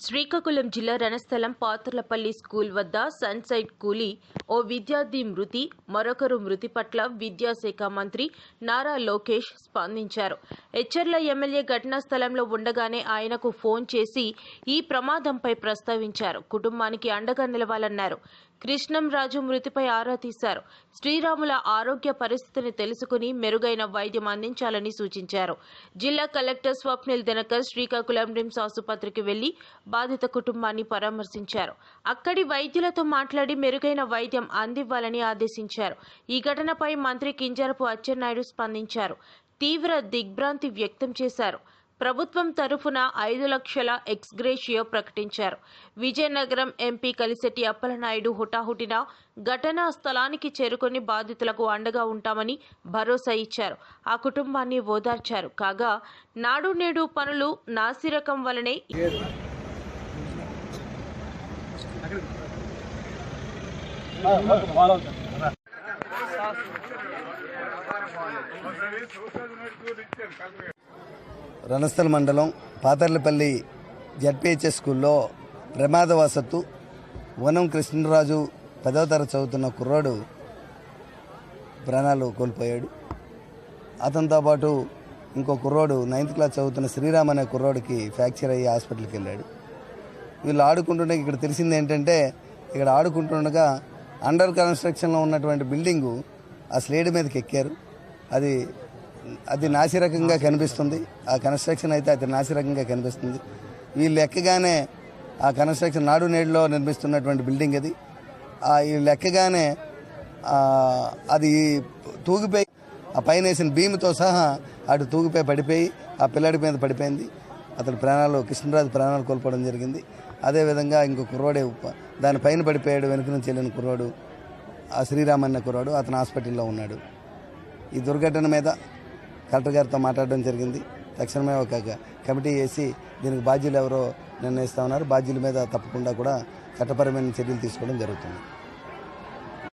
శ్రీకాకుళం జిల్లా రణస్థలం పాత్రలపల్లి స్కూల్ వద్ద సన్సైడ్ కూలీ ఓ విద్యార్థి మృతి మరొకరు మృతి పట్ల విద్యాశాఖ మంత్రి నారా లోకేష్ స్పందించారు. హెచ్చర్ల ఎమ్మెల్యే ఘటనా స్థలంలో ఉండగానే ఆయనకు ఫోన్ చేసి ఈ ప్రమాదంపై ప్రస్తావించారు. కుటుంబానికి అండగా నిలవాలన్నారు. కృష్ణంరాజు మృతిపై ఆరా తీశారు. శ్రీరాముల ఆరోగ్య పరిస్థితిని తెలుసుకుని మెరుగైన వైద్యం అందించాలని సూచించారు. జిల్లా కలెక్టర్ స్వప్నిల్ దినకర్ శ్రీకాకుళం రిమ్స్ ఆసుపత్రికి వెళ్ళి బాధిత కుటుంబాన్ని పరామర్శించారు. అక్కడి వైద్యులతో మాట్లాడి మెరుగైన వైద్యం అందివ్వాలని ఆదేశించారు. ఈ ఘటనపై మంత్రి కింజరపు అచ్చెన్నాయుడు స్పందించారు. తీవ్ర దిగ్భ్రాంతి వ్యక్తం చేశారు. ప్రభుత్వం తరఫున ఐదు లక్షల ఎక్స్గ్రేషియో ప్రకటించారు. విజయనగరం ఎంపీ కలిసెట్టి అప్పలనాయుడు హుటాహుటిన ఘటనా స్థలానికి చేరుకొని బాధితులకు అండగా ఉంటామని భరోసా ఇచ్చారు. ఆ కుటుంబాన్ని ఓదార్చారు. కాగా నాడు నేడు పనులు నాసిరకం వలనే రణస్థల మండలం పాతర్లపల్లి జడ్పిహెచ్ఎస్ స్కూల్లో ప్రమాదవశత్తు వనం కృష్ణరాజు పదవ తరగతి చదువుతున్న కుర్రాడు ప్రాణాలు కోల్పోయాడు. అతనితో పాటు ఇంకో కుర్రాడు నైన్త్ క్లాస్ చదువుతున్న శ్రీరామ్ అనే కుర్రాడికి ఫ్రాక్చర్ అయ్యి హాస్పిటల్కి వెళ్ళాడు. వీళ్ళు ఆడుకుంటుండగా ఇక్కడ తెలిసింది ఏంటంటే ఇక్కడ ఆడుకుంటుండగా అండర్ కన్స్ట్రక్షన్లో ఉన్నటువంటి బిల్డింగు ఆ స్లేడ్ మీదకి ఎక్కారు. అది అది నాసిరకంగా కనిపిస్తుంది. ఆ కన్స్ట్రక్షన్ అయితే అది నాసిరకంగా కనిపిస్తుంది. వీళ్ళు ఎక్కగానే ఆ కన్స్ట్రక్షన్ నాడు నేడులో నిర్మిస్తున్నటువంటి బిల్డింగ్ అది. ఆ వీళ్ళు ఎక్కగానే అది తూగిపోయి ఆ పైన వేసిన భీమితో సహా అటు తూగిపోయి పడిపోయి ఆ పిల్లాడి మీద పడిపోయింది. అతడు ప్రాణాలు కృష్ణరాజు ప్రాణాలు కోల్పోవడం జరిగింది. అదేవిధంగా ఇంకో కుర్రోడే దానిపైన పడిపోయాడు వెనుక నుంచి వెళ్ళిన కుర్రోడు ఆ శ్రీరామ్ అన్న కుర్రాడు అతను హాస్పిటల్లో ఉన్నాడు. ఈ దుర్ఘటన మీద కలెక్టర్ గారితో మాట్లాడడం జరిగింది. తక్షణమే ఒక కమిటీ వేసి దీనికి బాధ్యులు ఎవరో నిర్ణయిస్తా ఉన్నారు. బాధ్యుల మీద తప్పకుండా కూడా చట్టపరమైన చర్యలు తీసుకోవడం జరుగుతుంది.